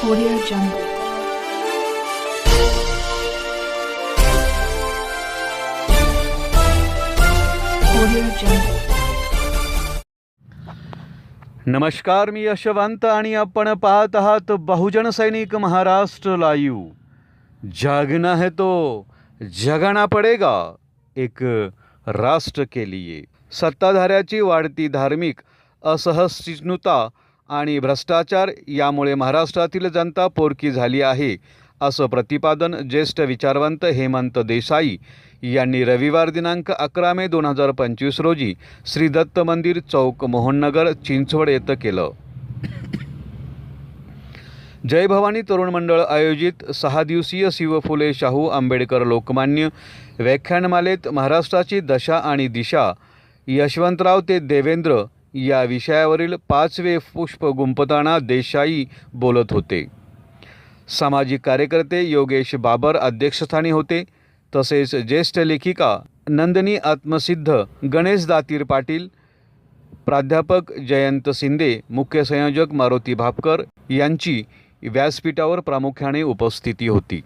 Audio Jungle. Audio Jungle. नमस्कार मी यशवंत आणि आपण पाहत आहात बहुजन सैनिक महाराष्ट्र लाईव्ह जागना है तो जगाना पडेगा एक राष्ट्र के लिए सत्ताधाऱ्याची वाढती धार्मिक असहिष्णुता आणि भ्रष्टाचार यामुळे महाराष्ट्रातील जनता पोरकी झाली आहे असं प्रतिपादन ज्येष्ठ विचारवंत हेमंत देसाई यांनी रविवार दिनांक अकरा मे दोन हजार पंचवीस रोजी श्री दत्त मंदिर चौक मोहननगर चिंचवड येथं केलं. जय भवानी तरुण मंडळ आयोजित सहा दिवसीय शिव फुले शाहू आंबेडकर लोकमान्य व्याख्यानमालेत महाराष्ट्राची दशा आणि दिशा यशवंतराव ते देवेंद्र या विषयावरील पाचवे पुष्प गुंपताना देसाई बोलत होते. सामाजिक कार्यकर्ते योगेश बाबर अध्यक्षस्थानी होते. तसेच ज्येष्ठ लेखिका नंदिनी आत्मसिद्ध गणेश दातीर पाटील प्राध्यापक जयंत शिंदे मुख्य संयोजक मारुती भापकर यांची व्यासपीठावर प्रामुख्याने उपस्थिती होती.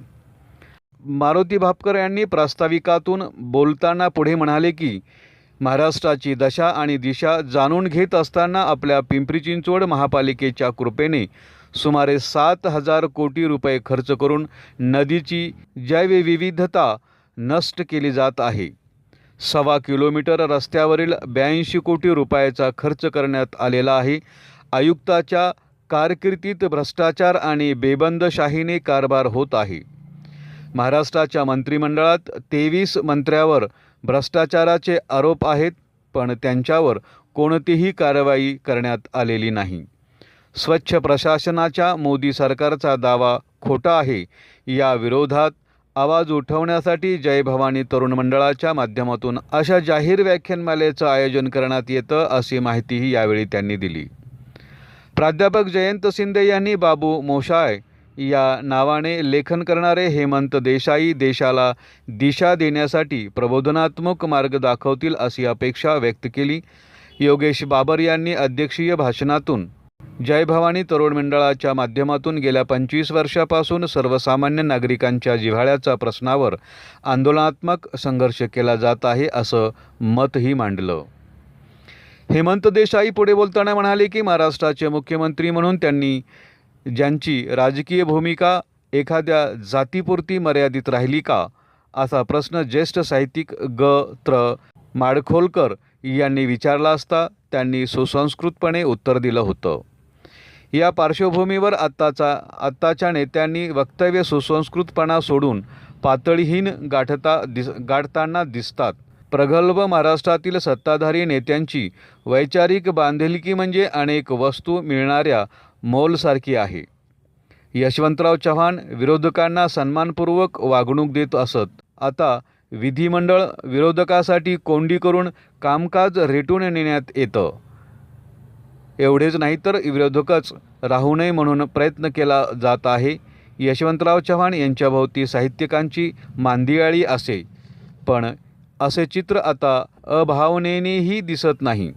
मारुती भापकर यांनी प्रास्ताविकातून बोलताना पुढे म्हणाले की महाराष्ट्राची दशा आणि दिशा जाणून घेत असताना आपल्या पिंपरी चिंचवड महापालिकेच्या कृपेने सुमारे सात हजार कोटी रुपये खर्च करून नदीची जैवविविधता नष्ट केली जात आहे. सव्वा किलोमीटर रस्त्यावरील ब्याऐंशी कोटी रुपयाचा खर्च करण्यात आलेला आहे. आयुक्ताच्या कारकिर्दीत भ्रष्टाचार आणि बेबंदशाहीने कारभार होत आहे. महाराष्ट्राच्या मंत्रिमंडळात तेवीस मंत्र्यावर भ्रष्टाचाराचे आरोप आहेत पण त्यांच्यावर कोणतीही कारवाई करण्यात आलेली नाही. स्वच्छ प्रशासनाच्या मोदी सरकारचा दावा खोटा आहे. या विरोधात आवाज उठवण्यासाठी जय भवानी तरुण मंडळाच्या माध्यमातून अशा जाहीर व्याख्यानमालेचं आयोजन करण्यात येतं अशी माहितीही यावेळी त्यांनी दिली. प्राध्यापक जयंत शिंदे यांनी बाबू मोशाय या नावाने लेखन करणारे हेमंत देसाई देशाला दिशा देण्यासाठी प्रबोधनात्मक मार्ग दाखवतील अशी अपेक्षा व्यक्त केली. योगेश बाबर यांनी अध्यक्षीय भाषणातून जय भवानी तरुण मंडळाच्या माध्यमातून गेल्या पंचवीस वर्षापासून सर्वसामान्य नागरिकांच्या जिव्हाळ्याच्या प्रश्नावर आंदोलनात्मक संघर्ष केला जात आहे असं मतही मांडलं. हेमंत देसाई पुढे बोलताना म्हणाले की महाराष्ट्राचे मुख्यमंत्री म्हणून त्यांनी ज्यांची राजकीय भूमिका एखाद्या जातीपुरती मर्यादित राहिली का? असा प्रश्न ज्येष्ठ साहित्यिक ग. त्र. माडखोलकर यांनी विचारला असता त्यांनी सुसंस्कृतपणे उत्तर दिलं होतं. या पार्श्वभूमीवर आत्ताचा आत्ताच्या नेत्यांनी वक्तव्य सुसंस्कृतपणा सोडून पातळीहीन गाठता दिस गाठताना दिसतात. प्रगल्भ महाराष्ट्रातील सत्ताधारी नेत्यांची वैचारिक बांधिलकी म्हणजे अनेक वस्तू मिळणाऱ्या मौलसारखी आहे. यशवंतराव चव्हाण विरोधकांना सन्मानपूर्वक वागणूक देत असत. आता विधिमंडळ विरोधकासाठी कोंडी करून कामकाज रेटून नेण्यात येतं. एवढेच नाही तर विरोधकच राहू नये म्हणून प्रयत्न केला जात आहे. यशवंतराव चव्हाण यांच्याभोवती साहित्यिकांची मांदियाळी असे. पण असे चित्र आता अभावनेनेही दिसत नाही.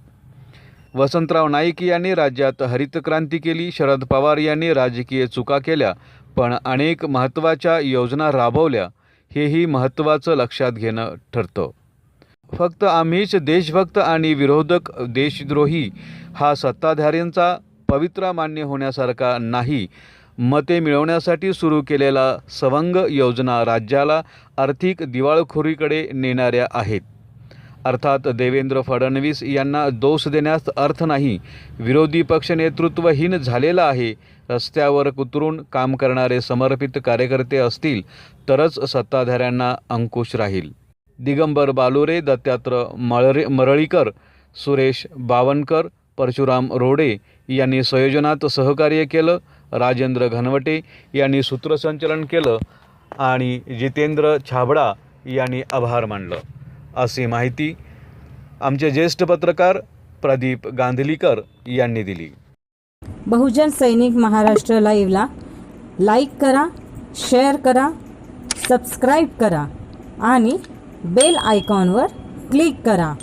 वसंतराव नाईक यांनी राज्यात हरित क्रांती केली शरद पवार यांनी राजकीय चुका केल्या पण अनेक महत्त्वाच्या योजना राबवल्या हेही महत्त्वाचं लक्षात घेणं ठरतं. फक्त आम्हीच देशभक्त आणि विरोधक देशद्रोही हा सत्ताधाऱ्यांचा पवित्रा मान्य होण्यासारखा नाही मते मिळवण्यासाठी सुरू केलेला सवंग योजना राज्याला आर्थिक दिवाळखोरीकडे नेणाऱ्या आहेत. अर्थात देवेंद्र फडणवीस यांना दोष देण्यास अर्थ नाही. विरोधी पक्ष नेतृत्वहीन झालेलं आहे. रस्त्यावर कुतरून काम करणारे समर्पित कार्यकर्ते असतील तरच सत्ताधाऱ्यांना अंकुश राहील. दिगंबर बालुरे दत्तात्र मळरे मरळीकर सुरेश बावनकर परशुराम रोडे यांनी संयोजनात सहकार्य केलं राजेंद्र घनवटे यांनी सूत्रसंचलन केलं आणि जितेंद्र छाबडा यांनी आभार मानलं. अशी माहिती आमचे ज्येष्ठ पत्रकार प्रदीप गांधलीकर यांनी दिली. बहुजन सैनिक महाराष्ट्र लाईव्हला लाईक करा शेअर करा सबस्क्राईब करा आणि बेल आयकॉनवर क्लिक करा.